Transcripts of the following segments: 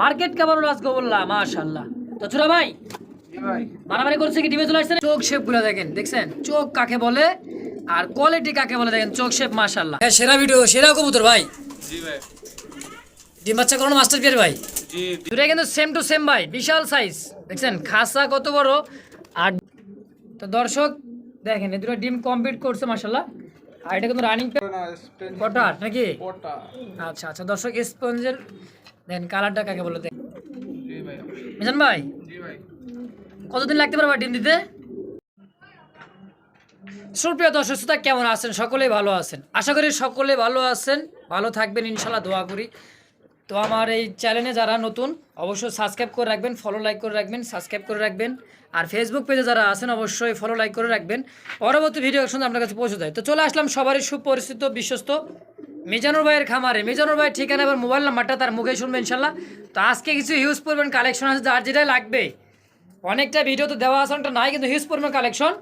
Market কেমন রাজগোবল্লা মাশাল্লাহ তো ছোট ভাই মারামারি করছে কি? ডিমে চলে আসছে চোখ শেপগুলো দেখেন দেখছেন? চোখ কাকে বলে আর কোয়ালিটি কাকে বলে দেখেন? চোখ শেপ মাশাল্লাহ হ্যাঁ সেরা ভিডিও সেরা কবুতর ভাই। জি ভাই। ডিম বাচ্চা করানো মাস্টার পিয়ার ভাই। দুটাই কিন্তু সেম টু সেম ভাই বিশাল সাইজ দেখছেন? খাসা কত বড় আর তো দর্শক দেখেন এই দুটো ডিম কমপ্লিট করছে মাশাল্লাহ আর এটা কিন্তু রানিং নাকি? আচ্ছা আচ্ছা দর্শক স্পঞ্জের দেখেন কালারটা কাকে বলে দেখ জি ভাই। মিজান ভাই? কতদিন লাগতে পারবে ডিম দিতে? সুপ্রিয় দর্শক শ্রোতা কেমন আছেন? সকলেই ভালো আছেন। আশা করি সকলে ভালো আছেন। ভালো থাকবেন ইনশাল্লাহ দোয়া করি। তো আমার এই চ্যানেলে যারা নতুন অবশ্যই সাবস্ক্রাইব করে রাখবেন ফলো লাইক করে রাখবেন সাবস্ক্রাইব করে রাখবেন। আর ফেসবুক পেজে যারা আছেন অবশ্যই ফলো লাইক করে রাখবেন। পরবর্তী ভিডিও শুনে আপনার কাছে পৌঁছে যায়। তো চলে আসলাম সবারই সুপরিচিত বিশ্বস্ত মিজানুর ভাইয়ের খামারে। মিজানুর ভাইয়ের ঠিকানা এবং মোবাইল নাম্বারটা তার মুখে শুনবেন ইনশাল্লাহ। তো আজকে কিছু হিউজ পরিমাণ কালেকশন আছে যার যেটাই লাগবে। অনেকটা ভিডিও তো দেওয়া আছে অনেকটা নাই কিন্তু হিউজ পরিমাণ কালেকশন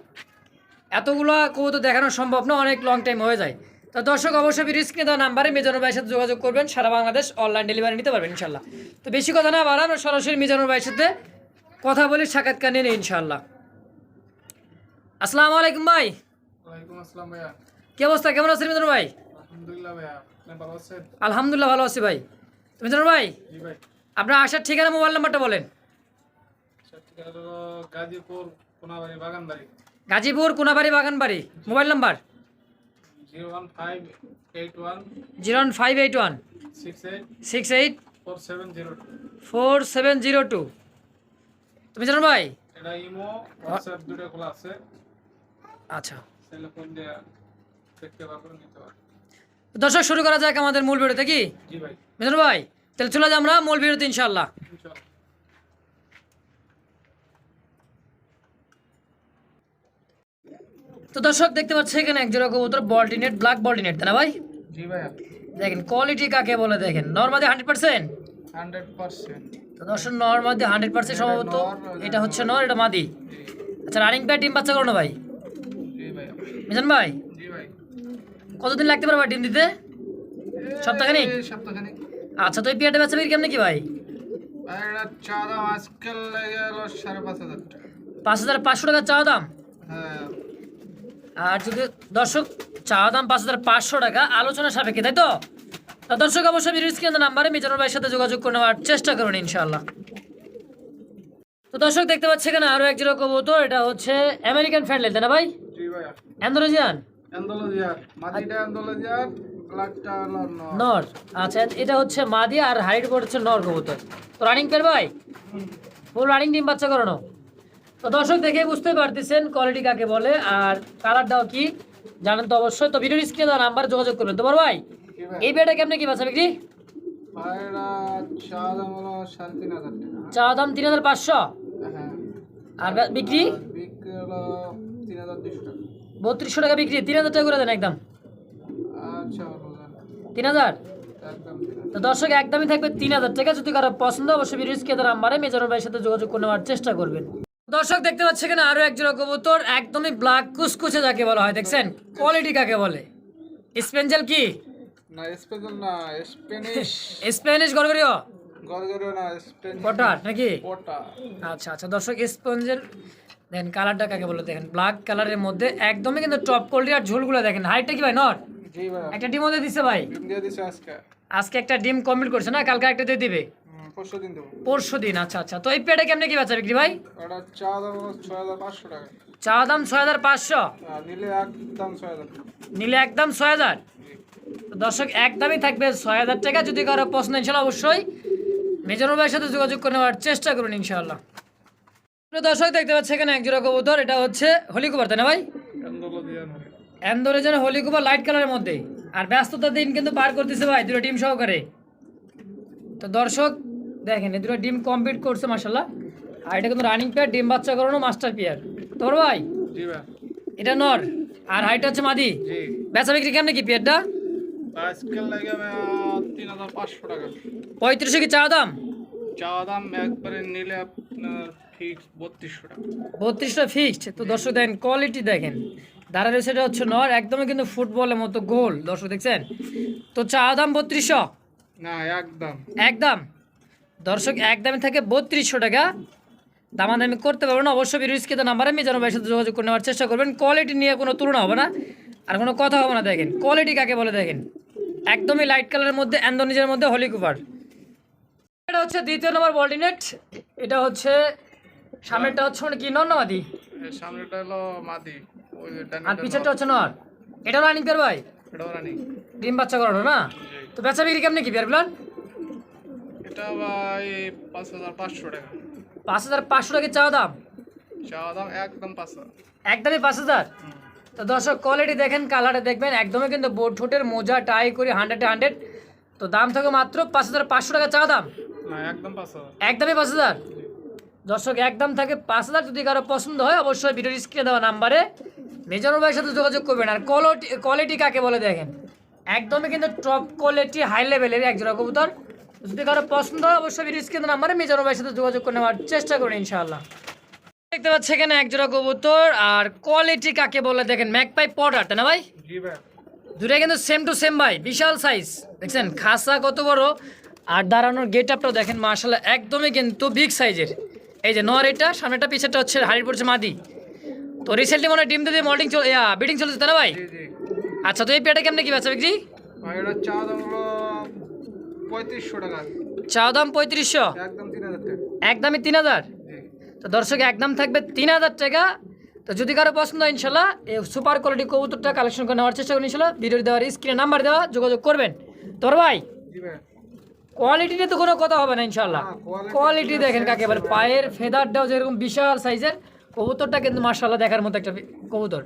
এতগুলো কবুতর দেখানো সম্ভব না অনেক লং টাইম হয়ে যায়। তো দর্শক অবশ্যই স্ক্রিনে দেওয়া নাম্বারে মিজানুর ভাইয়ের সাথে যোগাযোগ করবেন সারা বাংলাদেশ অনলাইন ডেলিভারি নিতে পারবেন ইনশাল্লাহ। তো বেশি কথা না বাড়া আমরা সরাসরি মিজানুর ভাইয়ের সাথে কথা বলি সাক্ষাৎকার নিয়ে নিই ইনশাল্লাহ। আসসালামু আলাইকুম ভাই। ওয়ালাইকুম আসসালাম ভাইয়া। কি অবস্থা? কেমন আছেন মিজানুর ভাই? আলহামদুলিল্লাহ আপনি ভালো আছেন? আলহামদুলিল্লাহ ভালো আছি ভাই। তুমি জানো ভাই জি ভাই। আপনার আসার ঠিকানা মোবাইল নাম্বারটা বলেন। ঠিকানা হলো Gazipur Konabari Baganbari. Gazipur Konabari Baganbari mobile number? Zero one five eight one. Zero five eight one. Six eight six eight four seven zero two. Four seven zero two. তুমি জানো ভাই? এটা ইমো হোয়াটসঅ্যাপ দুটো খোলা আছে। আচ্ছা। সেলে phone দিয়ে দেখতে পারবেন নিতে পারবেন। দর্শক শুরু করা যাক আমাদের মূল ভিডিওতে কি? জি ভাই। তাহলে চলে যাই আমরা মূল ভিডিওতে ইনশাল্লাহ ইনশাআল্লাহ। তো দর্শক দেখতে পাচ্ছি এখানে এক জোড়া কবুতর বল্টিনেট ব্ল্যাক বল্টিনেট তাই না ভাই? দেখেন কোয়ালিটি কাকে বলে দেখেন? নর্মাদি হান্ড্রেড পার্সেন্ট তো দর্শক নর্মাদি হান্ড্রেড পার্সেন্ট সম্ভবত এটা হচ্ছে নর। এটা মাদি। আচ্ছা রানিং প্যাড ডিম বাচ্চা করো না ভাই। জি মিজান ভাই কতদিন লাগতে পারবে ডিম দিতে? সপ্তাহখানেক? এই আচ্ছা তো এই পেয়ারটা বেচা বিক্রি কেমন কি ভাই? ভাই চা দাম আজকাল সাড়ে পাঁচ হাজার পাঁচ হাজার পাঁচশো টাকা চাওয়া দাম? হ্যাঁ। আর যদি দর্শক চাওয়া দাম পাঁচ হাজার পাঁচশো টাকা আলোচনা সাপেক্ষে তাই তো? দর্শক অবশ্যই ভিডিও স্ক্রিনের নাম্বারে মিজানুর ভাইয়ের সাথে যোগাযোগ করে নেওয়ার চেষ্টা করুন ইনশাআল্লাহ। তো দর্শক দেখতে পাচ্ছি এখানে আরও এক জোড়া কবুতর এটা হচ্ছে আমেরিকান ফ্যান্ডলেন তাই না ভাই? জি নর। আচ্ছা এটা হচ্ছে মাদি আর হাইট হচ্ছে নর কবুতর। তো রানিং পের ভাই? ফুল রানিং ডিম বাচ্চা করানো? তো দর্শক দেখে বুঝতে পারতেছেন কোয়ালিটি কাকে বলে আর কালারটাও কি জানেন তো অবশ্যই। তো ভিডিও স্ক্রিনে দেওয়া নাম্বার যোগাযোগ করবেন তোমার ভাই এই বেটা কেমনে কি বাচ্চা বিক্রি? চা দাম তিন হাজার পাঁচশো? হ্যাঁ। আর বিক্রি? তিন হাজার দুশো টাকা। বত্রিশশো টাকা বিক্রি তিন হাজার টাকা করে দেন একদম। আচ্ছা। তিন হাজার। তো দর্শক একদমই থাকবে তিন হাজার। টাকা যদি কারও পছন্দ অবশ্যই স্ক্রিনে দেওয়া নাম্বারে মেজর ভাইয়ের সাথে যোগাযোগ করে নেওয়ার চেষ্টা করবেন। দর্শক দেখতে পাচ্ছি এখানে আরও এক জোড়া কবুতর একদমই ব্ল্যাক কুচকুচে যাকে বলা হয় দেখছেন? কোয়ালিটি কাকে বলে? স্পেঞ্জেল কি? না স্পেশাল না স্প্যানিশ স্প্যানিশ গরগরিও গরগরো না স্পেন কটার নাকি? পোটা আচ্ছা আচ্ছা দর্শক স্পঞ্জের দেখেন কালারটা কাকে বলে দেখেন? ব্ল্যাক কালারের মধ্যে একদমই কিন্তু টপ কোয়ালিটি আর ঝোলগুলো দেখেন। হাইটটা কি ভাই নট একটা ডিম মধ্যে দিছে ভাই। ডিম দিয়ে দিছে আজকে। আজকে একটা ডিম কমপ্লিট করছে না? কালকে একটা দিয়ে দিবে? পরশু দিন আচ্ছা আচ্ছা। তো এই পেটে কেমনে কি বাচ্চা বিক্রি ভাই? চা দাম ছয় হাজার পাঁচশো নিলে একদম ছয় হাজার। দর্শক একদমই থাকবে ছয় হাজার টাকা। যদি কারও পছন্দ ইনশাল্লাহ অবশ্যই মেজর ভাইয়ের সাথে যোগাযোগ করে নেওয়ার চেষ্টা করুন ইনশাল্লাহ। প্রিয় দর্শক দেখতে পাচ্ছি এখানে এক জোড়া কবুতর এটা হচ্ছে হোলি কুবার তাই না ভাই? অ্যান্দোরে যেন হোলি কুবার লাইট কালারের মধ্যে। আর ব্যস্ততার দিন কিন্তু পার করতেছে ভাই দুটো টিম সহকারে। তো দর্শক দেখেন এই দুটো ডিম কমপ্লিট করছে মাসাল্লাহ আর এটা কিন্তু রানিং পেয়ার ডিম বাচ্চা করানো মাস্টার পেয়ার তোর ভাই? এটা নর। আর হাইট হচ্ছে মাদি। বেচা বিক্রি কেমনে কি পেয়ারটা পঁয়ত্রিশশো কি চা দাম? চা দাম একবারে নিলে আপনার বত্রিশশো বত্রিশটা ফিক্সড? তো দর্শক দেখেন কোয়ালিটি দেখেন। দাঁড়া রয়েছে এটা হচ্ছে নর একদমই কিন্তু ফুটবলের মতো গোল দর্শক দেখছেন? তো চা দাম বত্রিশশো? না একদম। একদম? দর্শক একদমই থাকে বত্রিশশো টাকা। দামাদামি করতে পারবেন না অবশ্যই বিরুষ্কিত নাম্বারে মিজানো ভাইয়ের সাথে যোগাযোগ করে নেওয়ার চেষ্টা করবেন। কোয়ালিটি নিয়ে কোনো তুলনা হবে না আর কোনো কথা হবে না দেখেন। কোয়ালিটি কাকে বলে দেখেন? একদমই লাইট কালারের মধ্যে অ্যান্ডোনিজের মধ্যে হলি কুপার এটা হচ্ছে দ্বিতীয় নম্বর বল্টিনেট এটা হচ্ছে সামনেরটা হচ্ছে কি? সামনেটা হলো মাদি। ওই যে ডান আর পিছেরটা হচ্ছে নর। এটাও রানিং পেয়ার ভাই? এটাও রানি। ডিম বাচ্চা করানো না? তো বেচা বিক্রি কেমনি কি পেয়ার প্লান এটা ভাই পাঁচ হাজার পাঁচশো টাকা। পাঁচ হাজার পাঁচশো টাকা চাওয়া দাম? চাওয়া দাম একদম পাঁচ হাজার। একদমই পাঁচ হাজার? তো দর্শক কোয়ালিটি দেখেন কালারটা দেখবেন একদমই কিন্তু বোট ঠোঁটের মোজা টাই করে হান্ড্রেড হান্ড্রেড তো দাম থাকে মাত্র পাঁচ হাজার পাঁচশো টাকা চাওয়া দাম? না একদম পাঁচ হাজার। একদমই পাঁচ হাজার? দর্শক একদম থাকে পাঁচ হাজার যদি কারও পছন্দ হয় অবশ্যই ভিডিওর স্ক্রিনে দেওয়া নাম্বারে মেজানুর ভাইয়ের সাথে যোগাযোগ করবেন। আর কোয়ালিটি কোয়ালিটি কাকে বলে দেখেন? একদমই কিন্তু টপ কোয়ালিটি হাই লেভেলের একজোড়া কবুতর। যদি কারও পছন্দ হয় অবশ্যই ভিডিও স্ক্রিনে নাম্বারে মেজানুর ভাইয়ের সাথে যোগাযোগ করে নেওয়ার চেষ্টা করুন ইনশাআল্লাহ। দেখতে পাচ্ছি এখানে একজোড়া কবুতর। আর কোয়ালিটি কাকে বলে দেখেন? ম্যাকপাই পটার তাই না ভাই? জি ভাই। দুটা কিন্তু সেম টু সেম ভাই বিশাল সাইজ দেখছেন? খাসা কত বড়। আর দাঁড়ানোর গেট আপটাও দেখেন মার্শাল একদমই কিন্তু বিগ সাইজের এই যে নর এটা সামনেটা পিছেরটা হচ্ছে হাড়ির পড়ছে মাদি। তো রিসেন্টলি মনে হয় ডিম দিয়ে মল্টিং চল বিডিং চলছে তাই না ভাই? আচ্ছা তো এই পেয়ারটা কেমনে কি বেচা বিক্রি? চাওয়া দাম পঁয়ত্রিশশো একদমই তিন হাজার? তো দর্শক একদম থাকবে তিন হাজার টাকা। তো যদি কারও পছন্দ হয় ইনশাল্লাহ এই সুপার কোয়ালিটি কবুতরটা কালেকশন করে নেওয়ার চেষ্টা করুন ইনশাল্লাহ। ভিডিও দেওয়ার স্ক্রিনে নাম্বার দেওয়া যোগাযোগ করবেন। তোর ভাই। জি ভাই কোয়ালিটি নিয়ে তো কোনো কথা হবে না ইনশাল্লাহ কোয়ালিটি দেখেন কাকে বলে। পায়ের ফেদারটাও যেরকম বিশাল সাইজের কবুতরটা কিন্তু মার্শাল্লাহ দেখার মতো একটা কবুতর।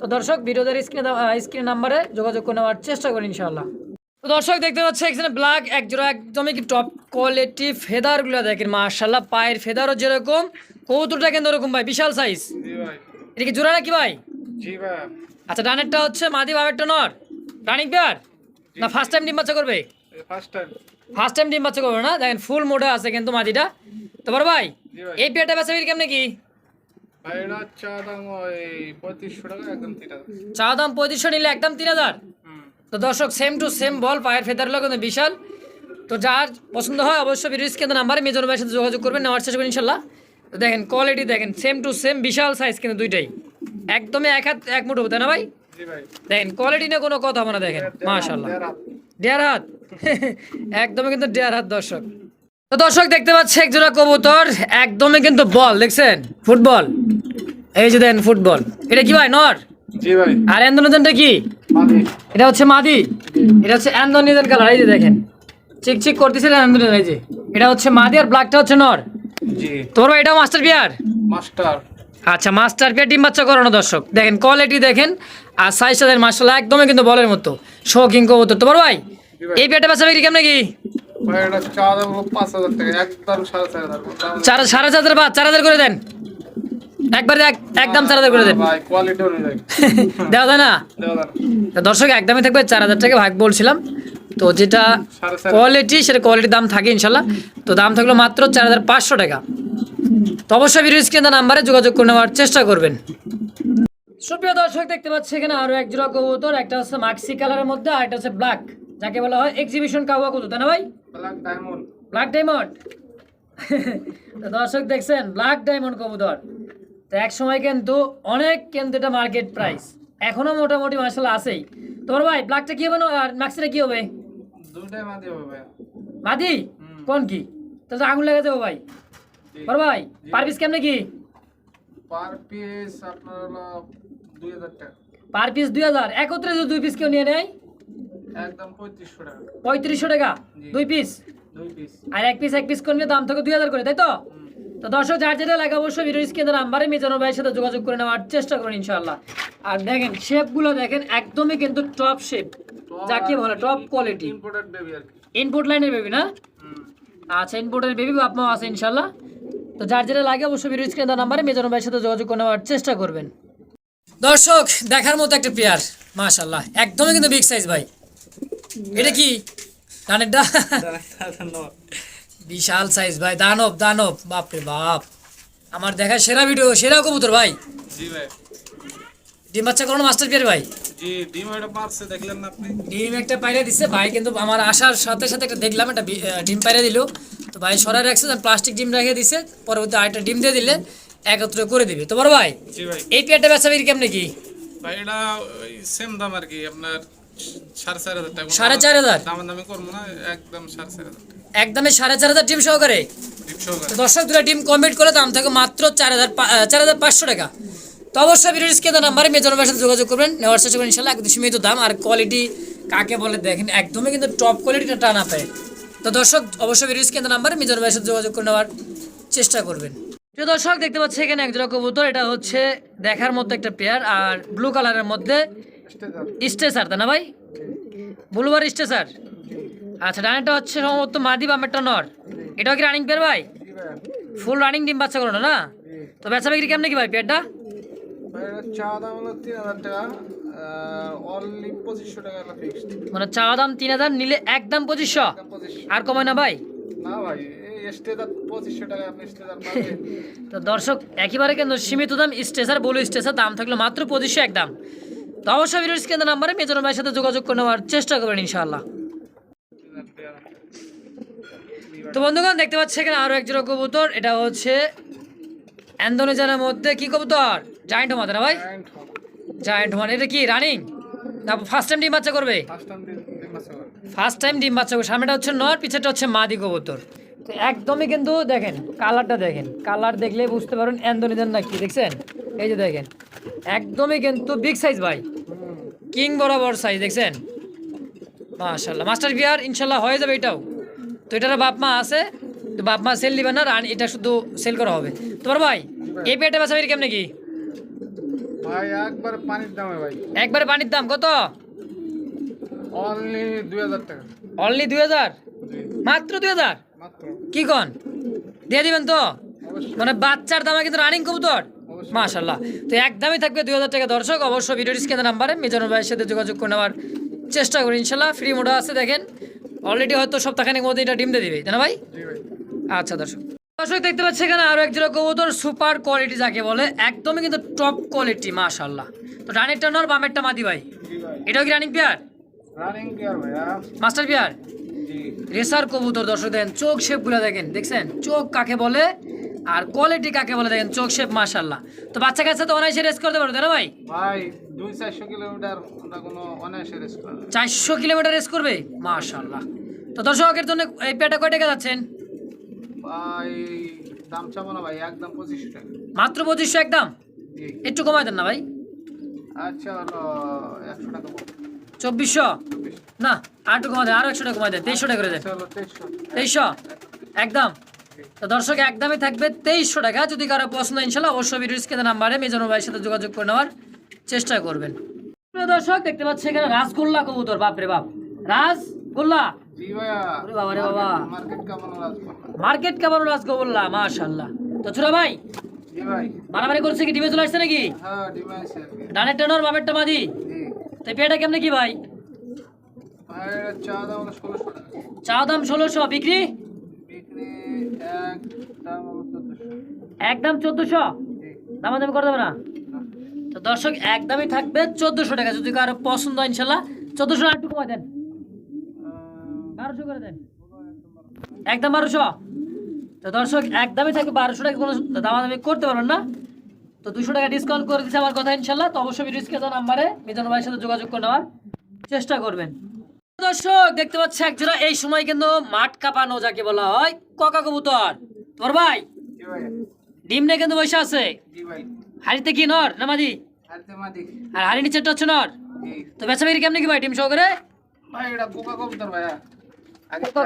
তো দর্শক ভিডিওদের স্ক্রিনে স্ক্রিন নাম্বারে যোগাযোগ করে নেওয়ার চেষ্টা করুন ইনশাল্লাহ তো দর্শক দেখতে পাচ্ছে এখানে ব্ল্যাক এক জোড়া একদমই কি টপ কোয়ালিটি ফেদারগুলো দেখেন মার্শাল্লাহ পায়ের ফেদারও যেরকম কবুতরটা কিন্তু ওরকম ভাই বিশাল সাইজ এটা কি জোড়া নাকি ভাই? ভাই। আচ্ছা ডানেরটা হচ্ছে মাদি বাবেরটা নর। রানিং পেয়ার না ফার্স্ট টাইম ডিম বাচ্চা করবে? ফার্স্ট টাইম ফার্স্ট টাইম ডিম বাচ্চা করবে না? দেখেন ফুল মোডে আছে কিন্তু মাদিটা তো বড় ভাই এই পেয়ারটা বেচা বিক্রি কেমনে কি? চা দাম পঁয়ত্রিশশো নিলে একদম তিন হাজার? তো দর্শক সেম টু সেম বল পায়ের ফেদার লোক কিন্তু বিশাল। তো যার পছন্দ হয় অবশ্যই ভিডিও কেন্দ্র নাম্বারে মেজর ভাইয়ের সাথে যোগাযোগ করবেন নেওয়ার চেষ্টা করবেন ইনশাল্লাহ। তো দেখেন কোয়ালিটি দেখেন সেম টু সেম বিশাল সাইজ কিন্তু দুইটাই। একদমই এক হাত এক মুঠ তাই না ভাই? দেখেন কোয়ালিটি নিয়ে কোনো কথা হবে না দেখেন। মাশাল্লাহ। ডেয়ার হাত। একদমই কিন্তু ডেয়ার হাত দর্শক। তো দর্শক দেখতে পাচ্ছে এক জোড়া কবুতর একদমই কিন্তু বল দেখছেন? ফুটবল। এই যে দেন ফুটবল। এটা কি ভাই নর? জি ভাই। আর অ্যান্ডোনিজনটা কি? মাদি। এটা হচ্ছে মাদি? এটা হচ্ছে অ্যান্ডোনিজেন কালার এই যে দেখেন। চিক চিক করতেছিল অ্যান্ডোনিজেন এই যে। এটা হচ্ছে মাদি আর ব্ল্যাকটা হচ্ছে নর। জি। তোর এটাও মাস্টার বিয়ার মাস্টার আচ্ছা মাস্টার বিয়ার ডিম বাচ্চা করানো দর্শক? দেখেন কোয়ালিটি দেখেন আর সাইজটা দেখেন মার্শাল্লাহ একদমই কিন্তু বলের মতো। শৌখিন কবুতর তোমার ভাই এই বিয়ারটা বাচ্চা বিক্রি কেমন কি? চার সাড়ে চার হাজার বা চার হাজার করে দেন। একবারে এক- একদম চার হাজার করে দেন। দেওয়া যায় না। তো দর্শক একদমই থাকবে চার হাজার টাকা ভাগ বলছিলাম। তো যেটা কোয়ালিটি সেটা কোয়ালিটির দাম থাকে ইনশাল্লাহ তো দাম থাকল মাত্র চার হাজার পাঁচশো টাকা। তো অবশ্যই ভিডিও স্ক্রিনে নাম্বারে যোগাযোগ করে নেওয়ার চেষ্টা করবেন। সুপ্রিয় দর্শক দেখতে পাচ্ছি এখানে আরও এক জোড়া কবুতর একটা হচ্ছে মাক্সি কালারের মধ্যে আর একটা হচ্ছে ব্ল্যাক যাকে বলা হয় এক্সিবিশন কাউয়া কবুতর তাই না ভাই? ব্ল্যাক ডায়মন্ড ব্ল্যাক ডায়মন্ড তো দর্শক দেখছেন ব্ল্যাক ডায়মন্ড কবুতর। তো এক সময় কিন্তু অনেক কিন্তু এটা মার্কেট প্রাইস এখনও মোটামুটি মার্শাল আছেই। তোমার ভাই ব্ল্যাকটা কি হবে না আর মাক্সিটা কি হবে? দুটাই মাদি কোন কি? তো আঙুল লেগে যাব ভাই। বড় ভাই পার পিস কেমনে কি? পার পিস আপনার হলো দুই হাজার টাকা। পার পিস দুই হাজার একত্রে যদি দুই পিস কেউ নিয়ে নেয়? একদম পঁয়ত্রিশশো টাকা। পঁয়ত্রিশশো টাকা? দুই পিস দুই পিস আর এক পিস এক পিস করে নিলে দাম থাকে দুই হাজার করে তাই তো? তো দর্শক যার যেটা লাগে অবশ্যই ভিডিও স্ক্রিনের নাম্বারে মিজানো ভাইয়ের সাথে যোগাযোগ করে নেওয়ার চেষ্টা করুন ইনশাআল্লাহ। আর দেখেন শেপগুলো দেখেন একদমই কিন্তু টপ শেপ যাকে বলে টপ কোয়ালিটি ইম্পোর্টেড বেবি আর কি। ইনপুট লাইনের বেবি না? আচ্ছা ইনপুটের বেবি বাপ মা আছে ইনশাল্লাহ তো যার যেটা লাগে অবশ্যই ভিডিও স্ক্রিনে দেওয়া নাম্বারে মেজানো ভাইয়ের সাথে যোগাযোগ করে নেওয়ার চেষ্টা করবেন। দর্শক দেখার মতো একটা পেয়ার মাশাল্লাহ একদমই কিন্তু বিগ সাইজ ভাই। এটা কি? ধানেরটা বিশাল সাইজ ভাই দানব দানব বাপরে বাপ। আমার দেখা সেরা ভিডিও সেরা কবুতর ভাই। জি ভাই। ডিম বাচ্চা করানো মাস্টার পিয়ার ভাই? জি ডিম এটা পারছে দেখলেন না আপনি? ডিম একটা পাইরে দিচ্ছে ভাই কিন্তু আমার আসার সাথে সাথে একটা দেখলাম একটা ডিম পাইরে দিল। তো ভাই সরাই রাখছে প্লাস্টিক ডিম রেখে দিছে পরবর্তী আরেকটা ডিম দিয়ে দিলে একত্রে করে দিবে। তো বড় ভাই জি ভাই। এই পেয়ারটা বেচা বিক্রি কেমনে কি? ভাই এটা সেম দাম আর কি আপনার সাড়ে চার হাজার টাকা। সাড়ে চার হাজার? ডিম সহকারে? দর্শক দুটা ডিম কমপ্লিট করে দাম থাকে মাত্র চার হাজার চার হাজার পাঁচশো টাকা। তো অবশ্যই ভিডিও স্ক্রিনে নাম্বারে মেজর সাথে যোগাযোগ করবেন। নেওয়ার চেষ্টা করবেন ইনশাল্লাহ একদম সীমিত দাম। আর কোয়ালিটি কাকে বলে দেখেন একদমই কিন্তু টপ কোয়ালিটিটা টানা পায়। তো দর্শক, অবশ্যই ভিডিও স্ক্রিনে নাম্বারে মেজর ভাইয়ের সাথে যোগাযোগ করে নেওয়ার চেষ্টা করবেন। প্রিয় দর্শক, দেখতে পাচ্ছি এখানে একজোড়া কবুতর, এটা হচ্ছে দেখার মতো একটা পেয়ার আর ব্লু কালারের মধ্যে স্টেসার, তাই না ভাই? ব্লুবার স্টেসার। আচ্ছা ডানেরটা হচ্ছে সম্ভবত মাদি বামেরটা নর। এটাও কি রানিং পেয়ার ভাই? ফুল রানিং ডিম বাচ্চা করো না? তো বেচা বিক্রি কেমন কি ভাই পেয়ারটা মানে চাওয়া দাম তিন হাজার নিলে একদম পঁচিশশো। আর কমায় না ভাই? না তো দর্শক একেবারে কিন্তু সীমিত দাম স্টেসার বলু স্টেসার দাম থাকল মাত্র পঁচিশশো এক দাম। তো অবশ্যই ভিডিও স্ক্রিনে নাম্বারে মেজন ভাইয়ের সাথে যোগাযোগ করে নেওয়ার চেষ্টা করবেন ইনশাআল্লাহ। তো বন্ধুগণ দেখতে পাচ্ছি এখানে আরও এক জোড়া কবুতর এটা হচ্ছে অ্যান্ডোনেজানের মধ্যে কি কবুতর? জায়েন্ট মাথা না ভাই? জায়েন্ট মানে এটা কি রানিং না ফার্স্ট টাইম ডিম বাচ্চা করবে? ফার্স্ট টাইম ফার্স্ট টাইম ডিম বাচ্চা সামনেটা হচ্ছে নর পিছেটা হচ্ছে মাদি কবুতর। তো একদমই কিন্তু দেখেন কালারটা দেখেন। কালার দেখলে বুঝতে পারেন অ্যান্ডোনেজান না কি দেখছেন? এই যে দেখেন। একদমই কিন্তু বিগ সাইজ ভাই। কিং বরাবর সাইজ দেখছেন? মাশাল্লাহ মাস্টার বিয়ার ইনশাল্লাহ হয়ে যাবে এটাও। তো এটার বাপ মা আছে তো বাপ মা সেল দিবে না আর এটা শুধু সেল করা হবে। তোমার ভাই এই পেটে বাসা বেরি কেমনে কি? ভাই একবার পানির দামে ভাই। একবারে পানির দাম কত? অনলি দুই হাজার টাকা। অনলি মাত্র দুই হাজার? মাত্র। কি কন? দিয়ে দিবেন তো? মানে বাচ্চার দামে কিন্তু রানিং কবুতর। মাশাল্লাহ তো একদমই থাকবে দুই হাজার টাকা। দর্শক অবশ্যই ভিডিও স্ক্রিনের নাম্বারে মিজানুর ভাইয়ের সাথে যোগাযোগ করে নেওয়ার চেষ্টা করি ইনশাল্লাহ ফ্রি মোডও আছে দেখেন। অলরেডি হয়তো সপ্তাহখানেক মধ্যে এটা ডিম দিয়ে দিবে তাই না ভাই? আচ্ছা দর্শক। দর্শক দেখতে পাচ্ছি এখানে আরও এক জোড়া কবুতর সুপার কোয়ালিটি যাকে বলে একদমই কিন্তু টপ কোয়ালিটি মাশাল্লাহ তো রানিরটা নর বামেরটা মাদি ভাই। এটাও কি রানিং পেয়ার মাস্টার জি। রেসার কবুতর দর্শক দেখেন চোখ শেপগুলো দেখেন দেখছেন? চোখ কাকে বলে আর কোয়ালিটি কাকে বলে দেখেন চোখ শেপ মাশাল্লাহ তো বাচ্চা কাছে তো অনায়াসে রেস করতে পারো তাই না ভাই? ভাই দুই চারশো কিলোমিটার কোনো অনায়াসে রেস চারশো কিলোমিটার রেস করবে? মাশাল্লাহ তো দর্শকের জন্য এই পেটা কয় টাকা যাচ্ছেন? ভাই দাম চাবো না ভাই একদম পঁচিশশো টাকা। মাত্র পঁচিশশো একদম? একটু কমাই দেন না ভাই। আচ্ছা একশো টাকা। চব্বিশশো? না আর একটু কমাই দেন আরও একশো টাকা কমাই দেন তেইশশো টাকা করে দেন তেইশশো। একদম। তো দর্শক একদমই থাকবে তেইশশো টাকা। যদি কারও পছন্দ ইনশাল্লাহ অবশ্যই ভিডিও স্ক্রিনে নাম্বারে মেজানো ভাইয়ের সাথে যোগাযোগ করে নেওয়ার চেষ্টা করবেন। দর্শক দেখতে পাচ্ছি এখানে রাসগোল্লা কবুতর বাপরে বাপ। রাসগোল্লা। বাবা রে বাবা। মার্কেট কেমন রাসগোল্লা? মাশাল্লাহ। তো ছোট ভাই মারামারি করছে কি? ডিমে চলে আসছে নাকি? হ্যাঁ ডানের টেনর বামেরটা মাদি? জি তো পেটা কেমনে কি ভাই? চা দাম ষোলোশো, বিক্রি? একদম চোদ্দশো? দামাদামি করে দেবে না। তো দর্শক একদমই থাকবে চোদ্দশো টাকা। যদি কারও পছন্দ ইনশাল্লাহ চোদ্দশো একটু কমাই দেন। বারোশো করে দেন। একদম বারোশো? তো দর্শক একদমই থাকবে বারোশো টাকা। কোনো দামাদামি করতে পারবেন না। তো দুশো টাকা ডিসকাউন্ট করে দিচ্ছে আমার কথা ইনশাল্লাহ তো অবশ্যই ভিডিও স্ক্রিনে নাম্বারে মিজান ভাইয়ের সাথে যোগাযোগ করে নেওয়ার চেষ্টা করবেন। দর্শক দেখতে পাচ্ছি একজোড়া এই সময় কিন্তু মাঠ কাঁপানো যাকে বলা হয় ককা কবুতর। তোর ভাই? জি ভাই। ডিম নিয়ে কিন্তু বসে আছে। হাড়িতে কি নর না মাদি? আর হাড়ি নিচেরটা হচ্ছে নর? তো বেচা বিক্রি কেমনি কি ভাই ডিম সহকারে? ভাই এটা বোকা কবুতর ভাইয়া।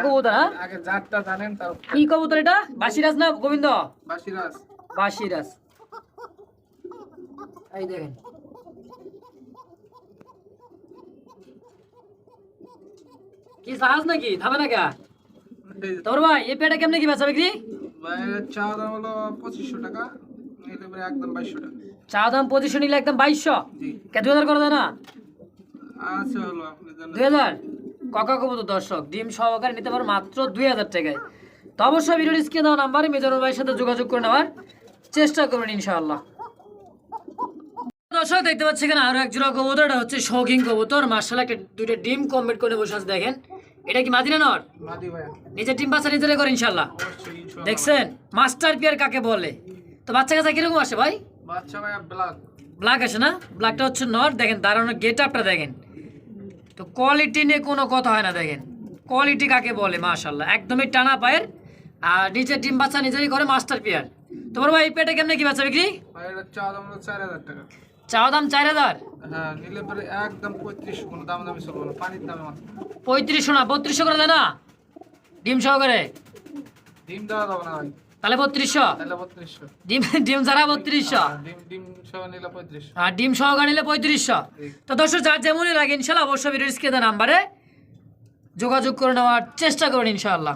কবুতর, হ্যাঁ? আগে জাতটা জানেন তার কি কবুতর এটা? বাসিরাজ না গোবিন্দ? বাসিরাজ বাসিরাজ এই দেখেন। কি সাহস নাকি? থামে না কা তোর ভাই এই পেটা কেমনে কি বেচা বিক্রি? চা দাম হলো পঁচিশশো টাকা নিলে একদম বাইশশো টাকা। চা দাম পঁচিশশো নিলে একদম বাইশশো? জি। কে দুই হাজার করে দেয় না? আচ্ছা হলো দুই হাজার? ককা কবুতর দর্শক ডিম সহকারে নিতে পারো মাত্র দুই হাজার টাকায়। তো অবশ্যই ভিডিওর স্ক্রিনে দেওয়া নাম্বারে মেজর ভাইয়ের সাথে যোগাযোগ করে নেওয়ার চেষ্টা করবেন ইনশাআল্লাহ। দর্শক দেখতে পাচ্ছি এখানে আরও এক জোড়া কবুতর এটা হচ্ছে শৌখিন কবুতর। মার্শাল একটা দুইটা ডিম কমপ্লিট করে বসে আছে দেখেন। এটা কি মাদিনা নর? নিজের টিম বাচ্চা নিজেরাই করে ইনশাল্লাহ ইনশাআল্লাহ। দেখছেন? মাস্টার পিয়ার কাকে বলে? তো বাচ্চা কাছে কীরকম আসে ভাই? বাচ্চা ভাইয়া ব্ল্যাক ব্ল্যাক আসে না? ব্ল্যাকটা হচ্ছে নর দেখেন দাঁড়ানোর গেট আপটা দেখেন। তো কোয়ালিটি নিয়ে কোনো কথা হয় না দেখেন। কোয়ালিটি কাকে বলে? মাশাল্লাহ একদমই টানা পায়ের। আর নিচের ডিম বাচ্চা নিজেরই করে মাস্টার পিয়ার। তোমার ভাই পেটে কেমনে কি বাচ্চা বিক্রি? ভাই চার হাজার টাকা। চাওয়া দাম চার হাজার? হ্যাঁ নিলে একদম পঁয়ত্রিশশো কোনো দাম দামি চলবো না পানির দামে মাত্র। পঁয়ত্রিশশো না বত্রিশশো করে দেয় না ডিম সহকারে? ডিম দেওয়া যাবে না তাহলে বত্রিশশো? ডিম ডিম ছাড়া বত্রিশশো? পঁয়ত্রিশশো। আর ডিম সহকারে নিলে পঁয়ত্রিশশো। তো দর্শক যার যেমনই লাগে ইনশাল্লাহ অবশ্যই ভিডিও স্ক্রিনে নাম্বারে যোগাযোগ করে নেওয়ার চেষ্টা করুন ইনশাল্লাহ।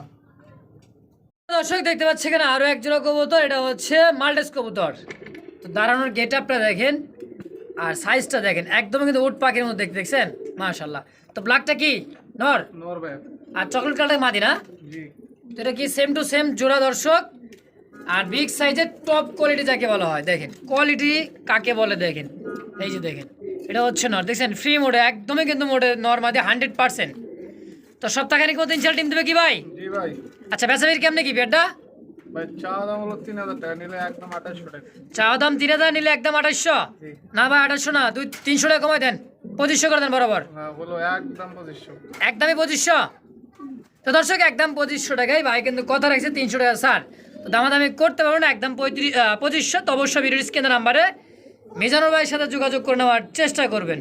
দর্শক দেখতে পাচ্ছি এখানে আরও এক জোড়া কবুতর এটা হচ্ছে মাল্টেস কবুতর। তো দাঁড়ানোর গেট আপটা দেখেন। আর সাইজটা দেখেন একদমই কিন্তু উট পাখির মধ্যে দেখতে দেখছেন? মাশাল্লাহ তো ব্ল্যাকটা কি? নর? নোর ভাই। আর চকলেট কালারটা মাদি না? জি। তো এটা কি সেম টু সেম জোড়া দর্শক? আর বিগ সাইজের টপ কোয়ালিটি যাকে বলা হয় দেখেন। কোয়ালিটি কাকে বলে দেখেন? এই যে দেখেন এটা হচ্ছে নর। দেখছেন ফ্রি মোডে একদমই কিন্তু মোডে নর মাদি হান্ড্রেড পার্সেন্ট তো সপ্তাহখানিক মতো ইনশাল টিম দেবে কি ভাই? জি ভাই। আচ্ছা বেচাবির কেমনে কি বেডটা ভাই চা দাম হলো তিন হাজার টাকা নিলে একদম আঠাশশো টাকা। চাওয়া দাম তিন হাজার নিলে একদম আঠাশশো না ভাই আঠাশশো না দুই তিনশো টাকা কমাই দেন। পঁচিশশো করে দেন বরাবর। বলো একদম পঁচিশশো। একদমই পঁচিশশো? তো দর্শক একদম পঁচিশশো টাকায় ভাই কিন্তু কথা রাখছে তিনশো টাকা স্যার। তো দামাদামি করতে পারব না একদম পঁয়ত্রিশ পঁচিশশো। তো অবশ্যই ভিডিও স্ক্রিনের নাম্বারে মিজানুর ভাইয়ের সাথে যোগাযোগ করে নেওয়ার চেষ্টা করবেন।